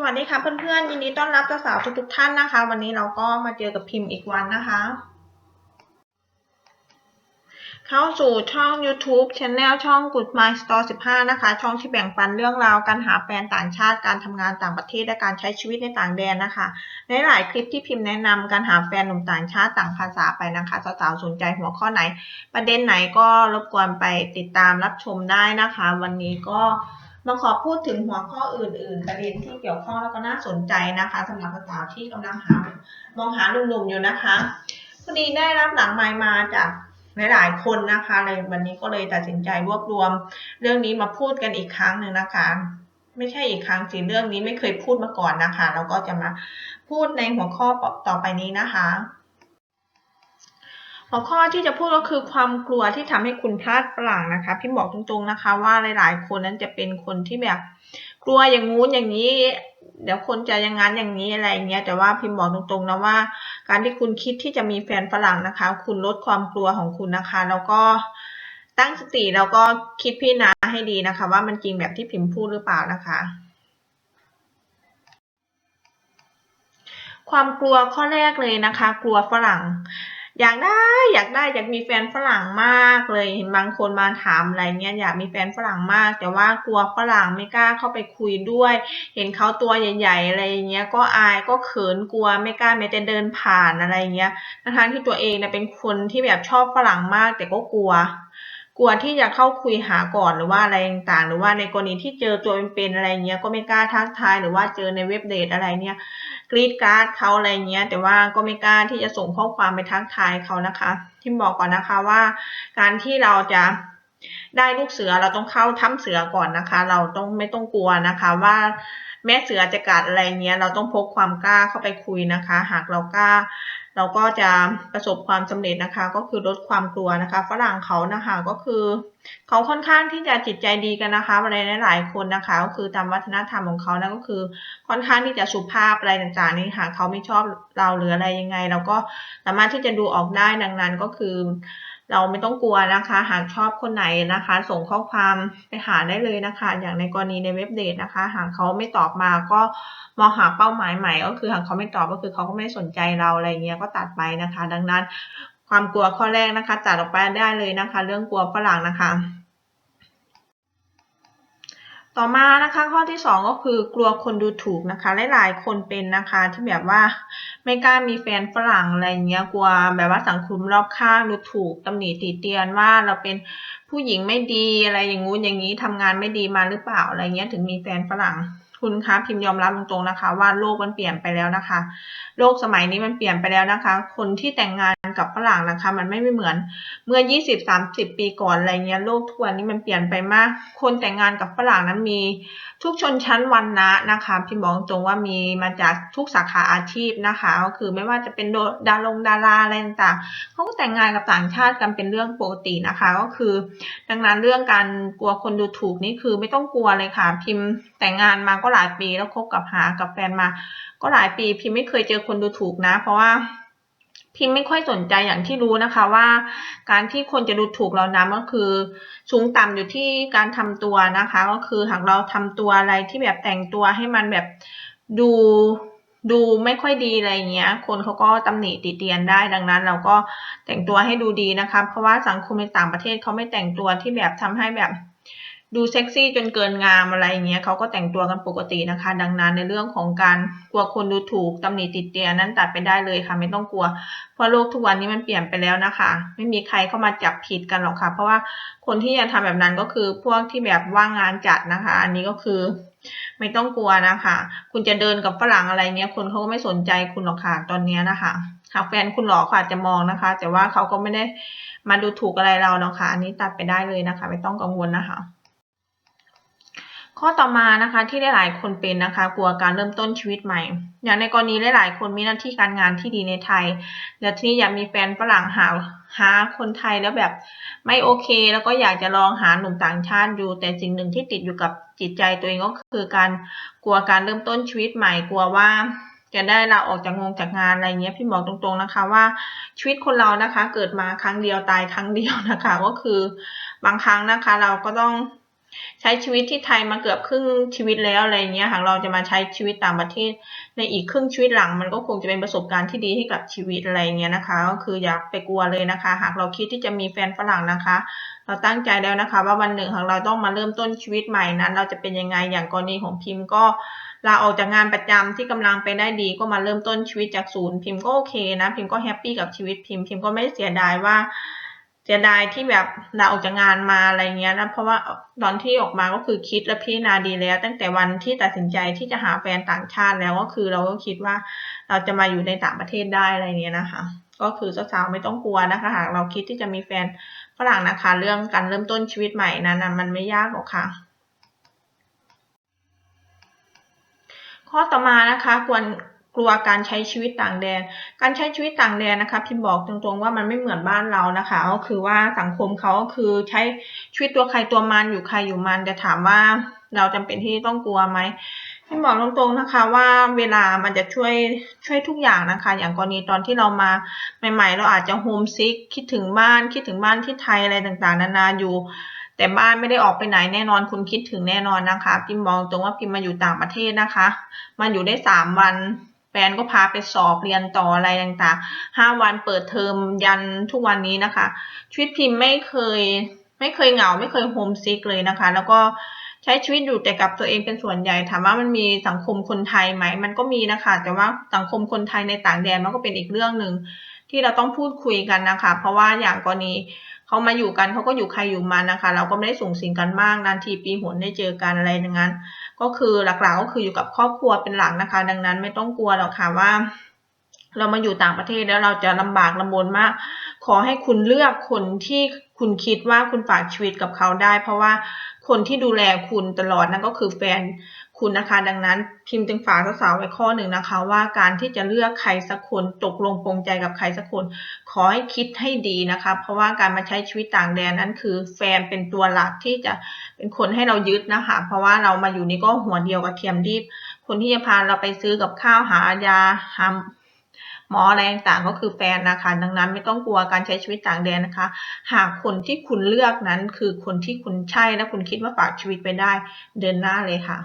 สวัสดีค่ะเพื่อนๆยินดีต้อนรับเจ้าสาวทุกๆท่านนะคะ วันนี้เราก็มาเจอกับพิมพ์อีกวันนะคะ เข้าสู่ช่อง YouTube Channel ช่อง Good My Store 15 นะคะ ช่องที่แบ่งปันเรื่องราวการหาแฟนต่างชาติการทำงานต่างประเทศและการใช้ชีวิตในต่างแดนนะคะ ในหลายคลิปที่พิมพ์แนะนำการหาแฟนหนุ่มต่างชาติต่างภาษาไปนะคะสาวๆสนใจหัวข้อไหน ประเด็นไหนก็รบกวนไปติดตามรับชมได้นะคะ วันนี้ก็ มาขอพูดถึงหัวข้ออื่น ๆ ประเด็นที่เกี่ยวข้องแล้วก็น่าสนใจนะคะสำหรับสาวๆที่กำลังหามองหาหนุ่มๆอยู่นะคะพอดีได้รับหลังไมมาจากหลายๆคนนะคะเลยวันนี้ก็เลยตัดสินใจรวบรวม เรื่องนี้มาพูดกันอีกครั้งหนึ่งนะคะ ไม่ใช่อีกครั้งสิเรื่องนี้ไม่เคยพูดมาก่อนนะคะแล้วก็จะมาพูดในหัวข้อต่อไปนี้นะคะ หัวข้อที่จะพูดก็คือความกลัวที่ทำให้คุณพลาดฝรั่งนะคะ พี่บอกตรงๆนะคะ ว่าหลาย ๆ คนนั้นจะเป็นคนที่แบบกลัวอย่างงู้นอย่างนี้ เดี๋ยวคนจะอย่างงั้นอย่างนี้อะไรเงี้ยแต่ว่าพิมพ์บอกตรงๆนะว่า การที่คุณคิดที่จะมีแฟนฝรั่งนะคะ คุณลดความกลัวของคุณนะคะ แล้วก็ตั้งสติแล้วก็คิดพิจารณาให้ดีนะคะ ว่ามันจริงแบบที่พิมพ์พูดหรือเปล่านะคะ ความกลัวข้อแรกเลยนะคะ กลัวฝรั่ง อยากได้อยากได้อยากมีแฟนฝรั่งมากเลยเห็นบางคนมาถามอะไรเงี้ยอยากมีแฟนฝรั่งมาก แต่ว่ากลัวฝรั่งไม่กล้าเข้าไปคุยด้วย เห็นเขาตัวใหญ่ๆอะไรเงี้ยก็อายก็เขินกลัวไม่กล้าแม้แต่เดินผ่านอะไรเงี้ยทั้งที่ตัวเองเนี่ยเป็นคนที่แบบชอบฝรั่งมากแต่ก็กลัว กลัวที่จะเข้าคุยหาก่อนหรือว่าอะไรต่างๆ หรือว่าในกรณีที่เจอตัวเป็นๆอะไรเงี้ยก็ไม่กล้าทักทายหรือว่าเจอในเว็บเดทอะไรเนี่ยกรีดการ์ดเขาอะไรเงี้ย แต่ว่าก็ไม่กล้าที่จะส่งข้อความไปทักทายเขานะคะทิมบอกก่อนนะคะว่า การที่เราจะได้ลูกเสือเราต้องเข้าถ้ำเสือก่อนนะคะ เราต้องไม่ต้องกลัวนะคะว่าแม่เสือจะกัดอะไรเงี้ย เราต้องพกความกล้าเข้าไปคุยนะคะ หากเรากล้า เราก็จะประสบความสำเร็จนะคะ ก็คือลดความกลัวนะคะ ฝรั่งเขานะคะก็คือเขาค่อนข้างที่จะจิตใจดีกันนะคะอะไรหลายๆคนนะคะ ก็คือตามวัฒนธรรมของเขานะก็คือค่อนข้างที่จะสุภาพอะไรต่างๆนี่ค่ะเขาไม่ชอบเราหรืออะไรยังไง เราก็สามารถที่จะดูออกได้ดังนั้นก็คือ เราไม่ต้องกลัวนะคะ หากชอบคนไหนนะคะ ส่งข้อความไปหาได้เลยนะคะ อย่างในกรณีในเว็บเดทนะคะ หากเขาไม่ตอบมาก็มองหาเป้าหมายใหม่ ก็คือหากเขาไม่ตอบก็คือเขาก็ไม่สนใจเราอะไรเงี้ยก็ตัดไปนะคะ ดังนั้นความกลัวข้อแรกนะคะตัดออกไปได้เลยนะคะ เรื่องกลัวฝรั่งนะคะ ต่อมานะคะข้อที่สองก็คือกลัวคนดูถูกนะคะหลายๆคนเป็นนะคะที่แบบว่าไม่กล้ามีแฟนฝรั่งอะไรเงี้ยกลัวแบบว่าสังคมรอบข้างดูถูกตำหนิติเตียนว่าเราเป็นผู้หญิงไม่ดีอะไรอย่างงู้นอย่างนี้ทำงานไม่ดีมาหรือเปล่าอะไรเงี้ยถึงมีแฟนฝรั่ง คุณคะพิมพ์ยอมรับตรงๆนะคะ ว่าโลกมันเปลี่ยนไปแล้วนะคะ โลกสมัยนี้มันเปลี่ยนไปแล้วนะคะ คนที่แต่งงานกับฝรั่งนะคะ มันไม่เหมือนเมื่อ 20-30 ปีก่อนอะไรเงี้ยโลกทุกวันนี้มันเปลี่ยนไปมาก คนแต่งงานกับฝรั่งนั้นมี ทุกชนชั้นวรรณะนะคะพิมพ์บอกตรงว่ามีมาจากทุกสาขาอาชีพนะคะก็คือไม่ว่าจะเป็นดารงดาราอะไรต่างๆเขาก็แต่งงานกับต่างชาติกันเป็นเรื่องปกตินะคะ ก็คือ ดังนั้นเรื่องการกลัวคนดูถูกนี่คือไม่ต้องกลัวเลยค่ะ พิมพ์แต่งงานมาก็็หลายปีแล้วคบกับหากับแฟนมา ก็หลายปีพิมไม่เคยเจอคนดูถูกนะ เพราะว่าพิมไม่ค่อยสนใจอย่างที่รู้นะคะว่า การที่คนจะดูถูกเรานั้นก็คือสูงต่ำอยู่ที่การทำตัวนะคะ ก็คือหากเราทำตัวอะไรที่แบบแต่งตัวให้มันแบบดูดูไม่ค่อยดีอะไรเงี้ย คนเขาก็ตำหนิติเตียนได้ดังนั้น เราก็แต่งตัวให้ดูดีนะคะ เพราะว่าสังคมในต่างประเทศเขาไม่แต่งตัวที่แบบทำให้แบบ ดูเซ็กซี่จนเกินงามอะไรเงี้ยเขาก็แต่งตัวกันปกตินะคะ ดังนั้นในเรื่องของการกลัวคนดูถูกตำหนิติดเตียนนั้นตัดไปได้เลยค่ะ ไม่ต้องกลัว เพราะโลกทุกวันนี้มันเปลี่ยนไปแล้วนะคะ ไม่มีใครเข้ามาจับผิดกันหรอกค่ะ เพราะว่าคนที่ยังทำแบบนั้นก็คือพวกที่แบบว่างงานจัดนะคะ อันนี้ก็คือไม่ต้องกลัวนะคะ คุณจะเดินกับฝรั่งอะไรเงี้ยคนเขาก็ไม่สนใจคุณหรอกค่ะตอนนี้นะคะหากแฟนคุณหลอกค่ะจะมองนะคะ แต่ว่าเขาก็ไม่ได้มาดูถูกอะไรเราเนาะค่ะอันนี้ตัดไปได้เลยนะคะ ไม่ต้องกังวลนะคะ ข้อต่อมานะคะที่หลายๆคนเป็นนะคะ กลัวการเริ่มต้นชีวิตใหม่ อย่างในกรณีหลายๆ คนมีหน้าที่การงานที่ดีในไทย แล้วที่อยากมีแฟนฝรั่งหาหาคนไทยแล้วแบบไม่โอเค แล้วก็อยากจะลองหาหนุ่มต่างชาติอยู่แต่สิ่งหนึ่งที่ติดอยู่กับจิตใจตัวเองก็คือการกลัวการเริ่มต้นชีวิตใหม่กลัวว่าจะได้ลาออกจากงงจากงานอะไรเงี้ยพี่บอกตรงๆนะคะว่าชีวิตคนเรานะคะ เกิดมาครั้งเดียวตายครั้งเดียวนะคะ ก็คือบางครั้งนะคะ เราก็ต้อง ใช้ชีวิตที่ไทยมาเกือบครึ่งชีวิตแล้วอะไรเงี้ยหากเราจะมาใช้ชีวิตต่างประเทศ ในอีกครึ่งชีวิตหลัง มันก็คงจะเป็นประสบการณ์ที่ดีให้กับชีวิตอะไรเงี้ยนะคะ ก็คืออย่าไปกลัวเลยนะคะ หากเราคิดที่จะมีแฟนฝรั่งนะคะเราตั้งใจแล้วนะคะ ว่าวันหนึ่งหากเราต้องมาเริ่มต้นชีวิตใหม่นั้น เราจะเป็นยังไงอย่างกรณีของพิมพ์ก็ลาออกจากงานประจำที่กำลังไปได้ดีก็มาเริ่มต้นชีวิตจากศูนย์พิมพ์ก็โอเคนะ พิมพ์ก็แฮปปี้กับชีวิตพิมพ์พิมพ์ก็ไม่เสียดายว่า เสียดายที่แบบลาออกจากงานมาอะไรเงี้ยนะเพราะว่าตอนที่ออกมาก็คือคิดและพิจารณาดีแล้ว ตั้งแต่วันที่ตัดสินใจที่จะหาแฟนต่างชาติแล้วก็คือเราก็คิดว่าเราจะมาอยู่ในต่างประเทศได้อะไรเงี้ยนะคะ ก็คือสาวๆไม่ต้องกลัวนะคะหากเราคิดที่จะมีแฟนฝรั่งนะคะ เรื่องการเริ่มต้นชีวิตใหม่นั้นนะมันไม่ยากหรอกค่ะข้อต่อมานะคะควร กลัวการใช้ชีวิตต่างแดน การใช้ชีวิตต่างแดนนะคะพิมบอกตรงๆว่ามันไม่เหมือนบ้านเรานะคะ ก็คือว่าสังคมเขาก็คือใช้ชีวิตตัวใครตัวมันอยู่ใครอยู่มันจะถามว่าเราจำเป็นที่ต้องกลัวไหมพิมบอกตรงๆนะคะว่าเวลามันจะช่วยช่วยทุกอย่างนะคะ อย่างกรณีตอนที่เรามาใหม่ๆ เราอาจจะโฮมซิกคิดถึงบ้านคิดถึงบ้านที่ไทยอะไรต่างๆ นานาอยู่แต่บ้านไม่ได้ออกไปไหนแน่นอนคุณคิดถึงแน่นอนนะคะ พิมมองตรงว่าพิมมาอยู่ต่างประเทศนะคะ มาอยู่ได้สามวัน แฟนก็พาไปสอบเรียนต่ออะไรต่างๆห้าวันเปิดเทอมยันทุกวันนี้นะคะ ชีวิตพิมไม่เคยไม่เคยเหงาไม่เคยโฮมซิกเลยนะคะ แล้วก็ใช้ชีวิตอยู่แต่กับตัวเองเป็นส่วนใหญ่ ถามว่ามันมีสังคมคนไทยไหม มันก็มีนะคะ แต่ว่าสังคมคนไทยในต่างแดนมันก็เป็นอีกเรื่องหนึ่งที่เราต้องพูดคุยกันนะคะ เพราะว่าอย่างกรณี เขามาอยู่กันเขาก็อยู่ใครอยู่มันนะคะ เราก็ไม่ได้ส่งสิงกันมากนานทีปีหนได้เจอกันอะไรอย่างนั้น ก็คือหลักๆก็คืออยู่กับครอบครัวเป็นหลักนะคะ ดังนั้นไม่ต้องกลัวหรอกค่ะว่า เรามาอยู่ต่างประเทศแล้วเราจะลำบากลำบนมาก ขอให้คุณเลือกคนที่คุณคิดว่าคุณฝากชีวิตกับเขาได้ เพราะว่าคนที่ดูแลคุณตลอดนั่นก็คือแฟน คุณนะคะ ดังนั้นพิมพ์จึงฝากสาวๆไว้ข้อหนึ่งนะคะ ว่าการที่จะเลือกใครสักคนตกลงปรงใจกับใครสักคน ขอให้คิดให้ดีนะคะ เพราะว่าการมาใช้ชีวิตต่างแดนนั้นคือ แฟนเป็นตัวหลักที่จะเป็นคนให้เรายึดนะคะ เพราะว่าเรามาอยู่นี่ก็หัวเดียวกับเทียมรีบ คนที่จะพาเราไปซื้อกับข้าวหายาหาหมออะไรต่างก็คือแฟนนะคะ ดังนั้นไม่ต้องกลัวการใช้ชีวิตต่างแดนนะคะ หากคนที่คุณเลือกนั้นคือคนที่คุณใช่และคุณคิดว่าฝากชีวิตไปได้ เดินหน้าเลยค่ะ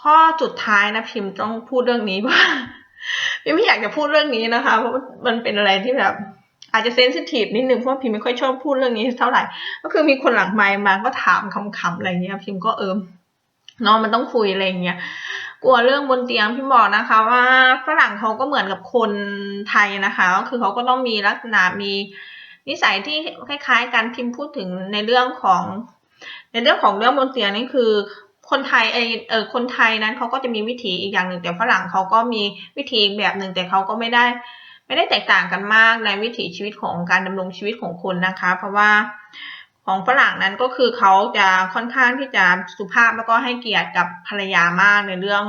ข้อสุดท้ายนะพิมพ์ต้องพูดเรื่องนี้ว่าพิมไม่อยากจะพูดเรื่องนี้นะคะ เพราะมันเป็นอะไรที่แบบ อาจจะเซนซิทีฟนิดนึงเพราะพิมไม่ค่อยชอบพูดเรื่องนี้เท่าไหร่ ก็คือมีคนหลังไมค์มาก็ถามคำๆอะไรเงี้ย พิมก็เอิมเนาะมันต้องคุยอะไรเงี้ยกลัวเรื่องบนเตียงพิมบอกนะคะ ว่าฝรั่งเขาก็เหมือนกับคนไทยนะคะก็คือเขาก็ต้องมีลักษณะมีนิสัยที่คล้ายๆกันพิมพูดถึงในเรื่องของ ในเรื่องของเรื่องบนเตียงนี่คือ คนไทยเอเออคนไทยนั้นเขาก็จะมีวิถีอีกอย่างหนึ่งแต่ฝรั่งเขาก็มีวิธีแบบหนึ่งแต่เขาก็ไม่ได้ ไม่ได้แตกต่างกันมากในวิถีชีวิตของการดำรงชีวิตของคนนะคะ เพราะว่าของฝรั่งนั้นก็คือเขาจะค่อนข้างที่จะสุภาพแล้วก็ให้เกียรติกับภรรยามากในเรื่อง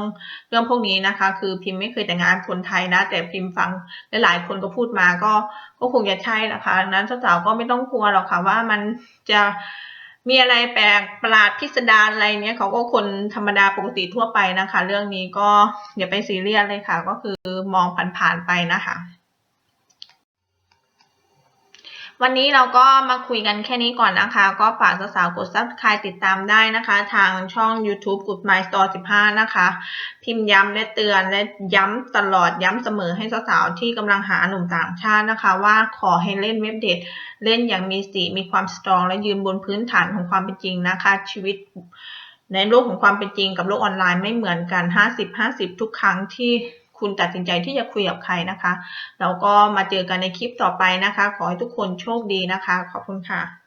เรื่องพวกนี้นะคะ คือพิมพ์ไม่เคยแต่งงานคนไทยนะ แต่พิมพ์ฟังหลายๆคนก็พูดมาก็ก็คงจะใช่นะคะดังนั้นสาวๆก็ไม่ต้องกลัวหรอกค่ะว่ามันจะ มีอะไรแปลกประหลาดพิสดารอะไรเนี้ยเขาก็คนธรรมดาปกติทั่วไปนะคะ เรื่องนี้ก็อย่าไปซีเรียสเลยค่ะ ก็คือมองผ่านๆไปนะคะ วันนี้เราก็มาคุยกันแค่นี้ก่อนนะคะ ก็ฝากสาวๆกด subscribe ติดตามได้นะคะ ทางช่อง YouTube Good My Store 15 นะคะ พิมพ์ย้ำและเตือนและย้ำตลอดย้ำเสมอให้สาวๆที่กำลังหาหนุ่มต่างชาตินะคะ ว่าขอให้เล่นเว็บเดทเล่นอย่างมีสติมีความสตรอง และยืนบนพื้นฐานของความเป็นจริงนะคะ ชีวิตในโลกของความเป็นจริงกับโลกออนไลน์ไม่เหมือนกัน 50-50 ทุกครั้งที่ คุณตัดสินใจที่จะคุยกับใครนะคะเราก็มาเจอกันในคลิปต่อไปนะคะ ขอให้ทุกคนโชคดีนะคะ ขอบคุณค่ะ